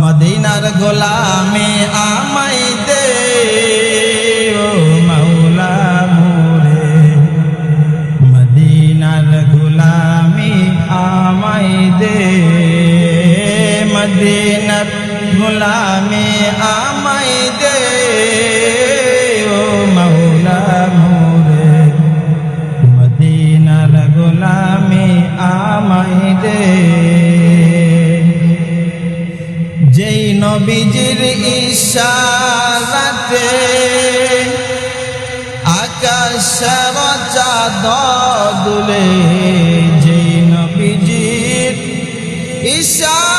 মদিনার গোলামে আমাই দে ও মৌলা মোরে। মদিনার গোলামে আমাই দে মদিনার গোলামে আমাই নবীজির ইশারাতে আকাশের চাঁদ দুলে যেই নবীজির ইশারাতে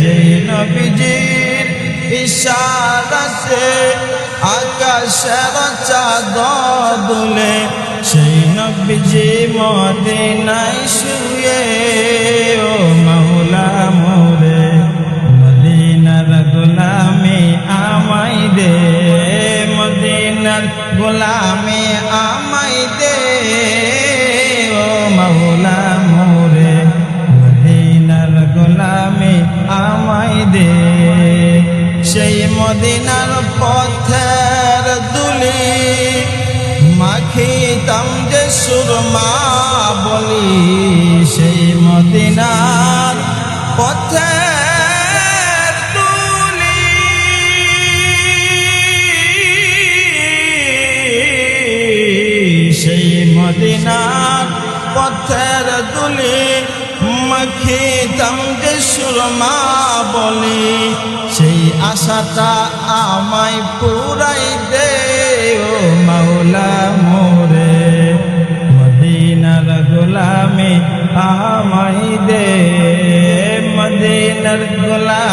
যেই নবীজির ইশারাতে আকাশের চাঁদ দুলে সেই নবীজি মদিনায় শুয়ে, ও মাওলা মোরে, মদিনার গোলামি আমাই দে, মদিনার গোলামি আমাই মদিনার পথের দুলি মাখিতাম যে সুরমা বলি, সেই মদিনার পথের দুলি। সেই মদিনার পথের দুলি মাখিতাম যে সুরমা বলি আশাটা আমায় পুরাই দে ও মাওলা মোরে। মদিনার গোলামে আমায় দে মদিনার গোলামে